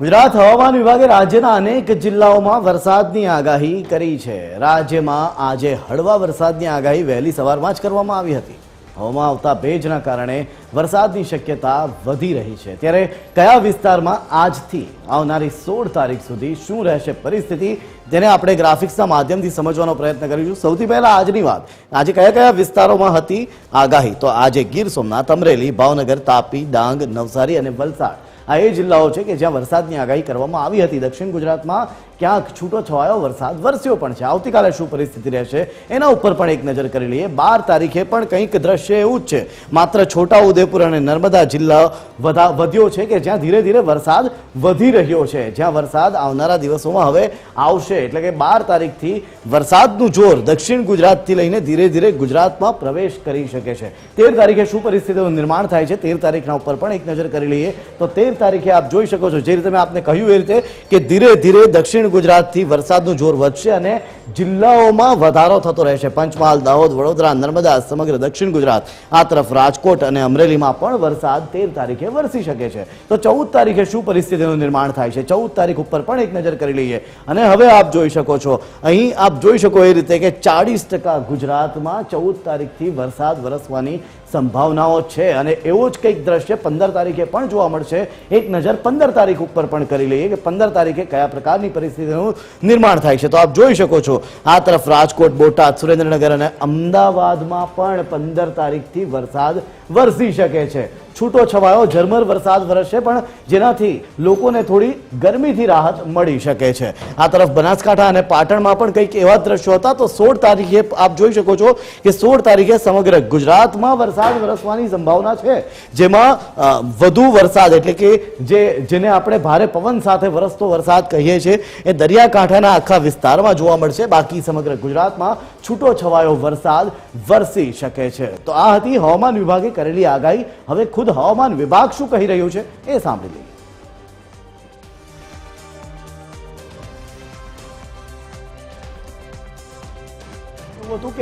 ગુજરાત હવામાન વિભાગે રાજ્યના અનેક જિલ્લાઓમાં વરસાદની આગાહી કરી છે. રાજ્યમાં આજે હળવા વરસાદની આગાહી વહેલી સવારમાં જ કરવામાં આવી હતી. હવામાં આવતા ભેજના કારણે વરસાદની શક્યતા વધી રહી છે. ત્યારે કયા વિસ્તારમાં આજથી આવનારી સોળ તારીખ સુધી શું રહેશે પરિસ્થિતિ, તેને આપણે ગ્રાફિક્સના માધ્યમથી સમજવાનો પ્રયત્ન કરીશું. સૌથી પહેલા આજની વાત. આજે કયા કયા વિસ્તારોમાં હતી આગાહી? તો આજે ગીર સોમનાથ, અમરેલી, ભાવનગર, તાપી, ડાંગ, નવસારી અને વલસાડ. આ એ જિલ્લાઓ છે કે જ્યાં વરસાદની આગાહી કરવામાં આવી હતી. દક્ષિણ ગુજરાતમાં ક્યાંક છૂટો છવાયો વરસાદ વરસ્યો પણ છે. આવતીકાલે શું પરિસ્થિતિ રહેશે એના ઉપર પણ એક નજર કરી લઈએ. બાર તારીખે પણ કંઈક દ્રશ્ય એવું જ છે. માત્ર છોટા ઉદેપુર અને નર્મદા જિલ્લા વધા, વધ્યો છે કે જ્યાં ધીરે ધીરે વરસાદ વધી રહ્યો છે. જ્યાં વરસાદ આવનારા દિવસોમાં હવે આવશે. એટલે કે બાર તારીખથી વરસાદનું જોર દક્ષિણ ગુજરાતથી લઈને ધીરે ધીરે ગુજરાતમાં પ્રવેશ કરી શકે છે. તેર તારીખે શું પરિસ્થિતિનું નિર્માણ થાય છે? તેર તારીખના ઉપર પણ એક નજર કરી લઈએ. તો તેર તારીખે આપ જોઈ શકો છો. જે રીતે મેં આપને કહ્યું એ રીતે કે ધીરે ધીરે દક્ષિણ ગુજરાતથી વરસાદનું જોર વધશે અને જિલ્લાઓમાં વધારો થતો રહેશે. પંચમહાલ, દાહોદ, વડોદરા, નર્મદા, સમગ્ર દક્ષિણ ગુજરાત. આ તરફ રાજકોટ અને અમરેલીમાં પણ વરસાદ તેર તારીખે વરસી શકે છે. તો ચૌદ તારીખે શું પરિસ્થિતિનું નિર્માણ થાય છે? ચૌદ તારીખ ઉપર પણ એક નજર કરી લઈએ. અને હવે આપ જોઈ શકો છો, અહીં આપ જોઈ શકો એ રીતે કે ચાળીસ ગુજરાતમાં ચૌદ તારીખથી વરસાદ વરસવાની સંભાવનાઓ છે. અને એવો જ કંઈક દ્રશ્ય પંદર તારીખે પણ જોવા મળશે. એક નજર પંદર તારીખ ઉપર પણ કરી લઈએ કે પંદર તારીખે કયા પ્રકારની પરિસ્થિતિનું નિર્માણ થાય છે. તો આપ જોઈ શકો છો આ તરફ રાજકોટ બોટાદ સુરેન્દ્રનગર અને અમદાવાદમાં પણ પંદર તારીખથી વરસાદ વરસી શકે છે. છૂટો છવાયો ઝરમર વરસાદ વરસશે પણ જેનાથી લોકોને થોડી ગરમીથી રાહત મળી શકે છે. આ તરફ બનાસકાંઠા અને પાટણમાં પણ કંઈક એવા દ્રશ્યો હતા. તો સોળ તારીખે આપ જોઈ શકો છો કે સોળ તારીખે સમગ્ર ગુજરાતમાં વરસાદ વરસવાની સંભાવના છે. જેમાં વધુ વરસાદ એટલે કે જે, જેને આપણે ભારે પવન સાથે વરસતો વરસાદ કહીએ છીએ, એ દરિયાકાંઠાના આખા વિસ્તારમાં જોવા મળશે. બાકી સમગ્ર ગુજરાતમાં છૂટો છવાયો વરસાદ વરસી શકે છે. તો આ હતી હવામાન વિભાગે કરેલી આગાહી. હવે ખુદ હવામાન વિભાગ શું કહી રહ્યું છે એ સાંભળી લઈએ. હતું કે